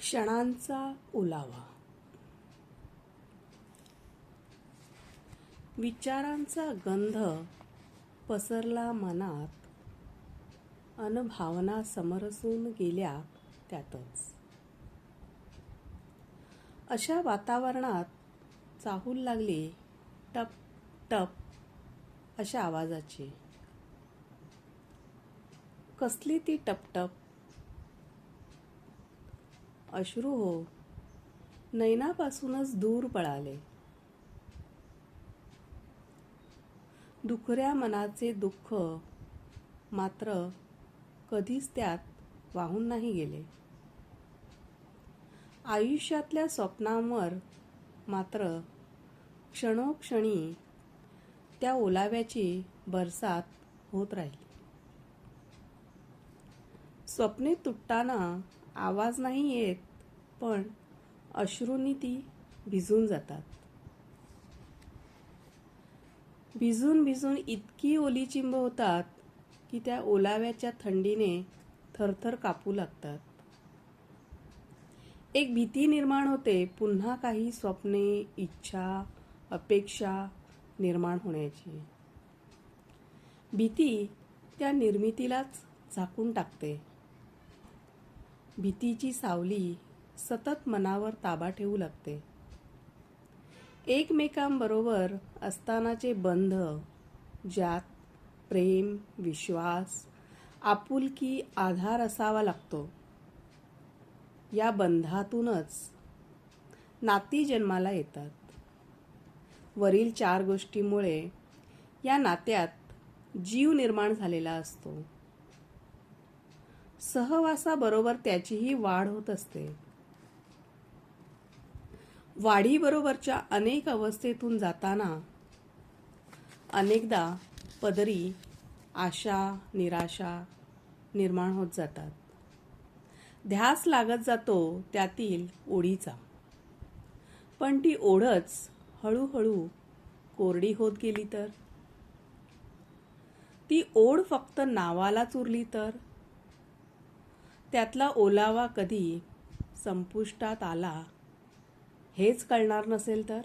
क्षणांचा ओलावा. विचारांचा गंध पसरला मनात. अन भावना समरसून गेल्या त्यातच. अशा वातावरणात चाहूल लागली टप टप अशा आवाजाची. कसली ती टपटप अश्रू हो नैनापासूनच दूर पळाले. दुखऱ्या मनाचे दुःख मात्र कधीच त्यात वाहून नाही गेले. आयुष्यातल्या स्वप्नांवर मात्र क्षणोक्षणी त्या ओलाव्याची बरसात होत राहिली. स्वप्ने तुटताना आवाज नाही येत पण अश्रूंनी ती भिजून जातात. भिजून भिजून इतकी ओली चिंब होतात की त्या ओलाव्याच्या थंडीने थरथर कापू लागतात. एक भीती निर्माण होते पुन्हा काही स्वप्ने इच्छा अपेक्षा निर्माण होण्याची. भीती त्या निर्मितीलाच झाकून टाकते. भीतीची सावली सतत मनावर ताबा ठेवू लागते. एकमेकांबरोबर असतानाचे बंध ज्यात प्रेम विश्वास आपुलकी आधार असावा लागतो. या बंधातूनच नाती जन्माला येतात. वरील चार गोष्टीमुळे या नात्यात जीव निर्माण झालेला असतो. सहवासाबरोबर त्याचीही वाढ होत असते. वाढीबरोबरच्या अनेक अवस्थेतून जाताना अनेकदा पदरी आशा निराशा निर्माण होत जातात. ध्यास लागत जातो त्यातील ओढीचा. पण ती ओढच हळूहळू कोरडी होत गेली तर? ती ओढ फक्त नावालाच उरली तर? त्यातला ओलावा कधी संपुष्टात आला हेच कळणार नसेल तर?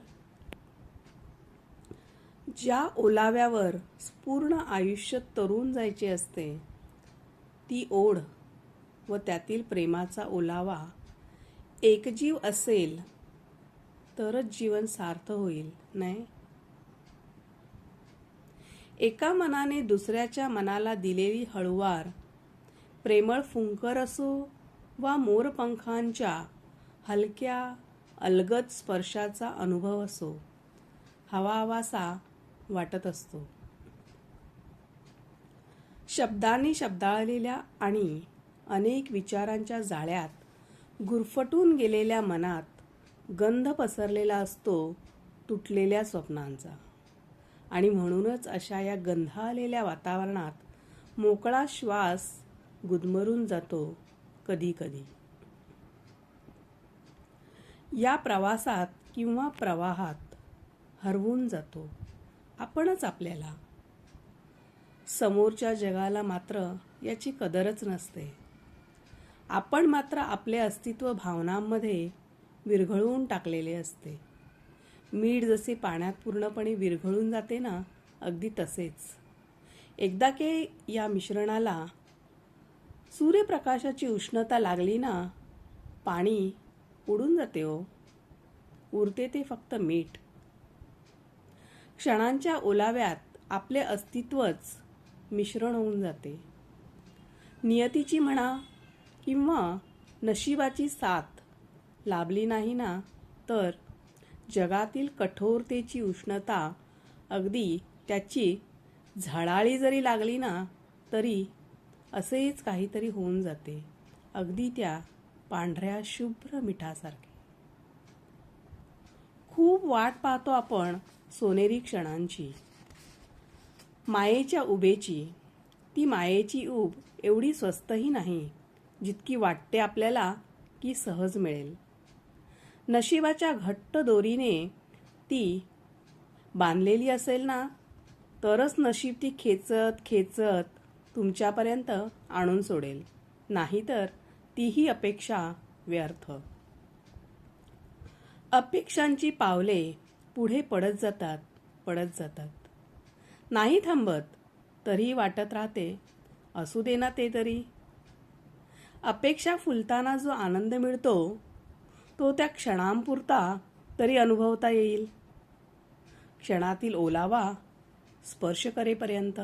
ज्या ओलाव्यावर पूर्ण आयुष्य तरुण जायचे असते ती ओढ व त्यातील प्रेमाचा ओलावा एकजीव असेल तरच जीवन सार्थ होईल नाही? एका मनाने दुसऱ्याच्या मनाला दिलेली हळुवार प्रेमळ फुंकर असो वा मोरपंखांच्या हलक्या अलगद स्पर्शाचा अनुभव असो हवा हवासा वाटत असतो. शब्दांनी शब्दाळलेल्या आणि अनेक विचारांच्या जाळ्यात गुरफटून गेलेल्या मनात गंध पसरलेला असतो तुटलेल्या स्वप्नांचा. आणि म्हणूनच अशा या गंधालेल्या वातावरणात मोकळा श्वास गुदमरून जातो कधी कधी. या प्रवासात किंवा प्रवाहात हरवून जातो आपणच आपल्याला. समोरच्या जगाला मात्र याची कदरच नसते. आपण मात्र आपले अस्तित्व भावनांमध्ये विरघळवून टाकलेले असते. मीठ जसे पाण्यात पूर्णपणे विरघळून जाते ना अगदी तसेच. एकदा के या मिश्रणाला सूर्यप्रकाशाची उष्णता लागली ना पाणी उडून जाते हो. उरते ते फक्त मीठ. क्षणांच्या ओलाव्यात आपले अस्तित्वच मिश्रण होऊन जाते. नियतीची म्हणा किंवा नशिबाची साथ लाभली नाही ना तर जगातील कठोरतेची उष्णता अगदी त्याची झळाळी जरी लागली ना तरी असेच काहीतरी होऊन जाते. अगदी त्या पांढऱ्या शुभ्र मिठासारखे. खूप वाट पाहतो आपण सोनेरी क्षणांची. मायेच्या उभेची. ती मायेची उब एवढी स्वस्तही नाही जितकी वाटते आपल्याला की सहज मिळेल. नशिबाच्या घट्ट दोरीने ती बांधलेली असेल ना तरच नशीब ती खेचत खेचत तुमच्यापर्यंत आणून सोडेल. नाहीतर तीही अपेक्षा व्यर्थ. अपेक्षांची पावले पुढे पडत जातात पडत जातात. नाही थांबत तरीही वाटत राहते असू दे ना ते तरी. अपेक्षा फुलताना जो आनंद मिळतो तो त्या क्षणांपुरता तरी अनुभवता येईल. क्षणातील ओलावा स्पर्श करेपर्यंत.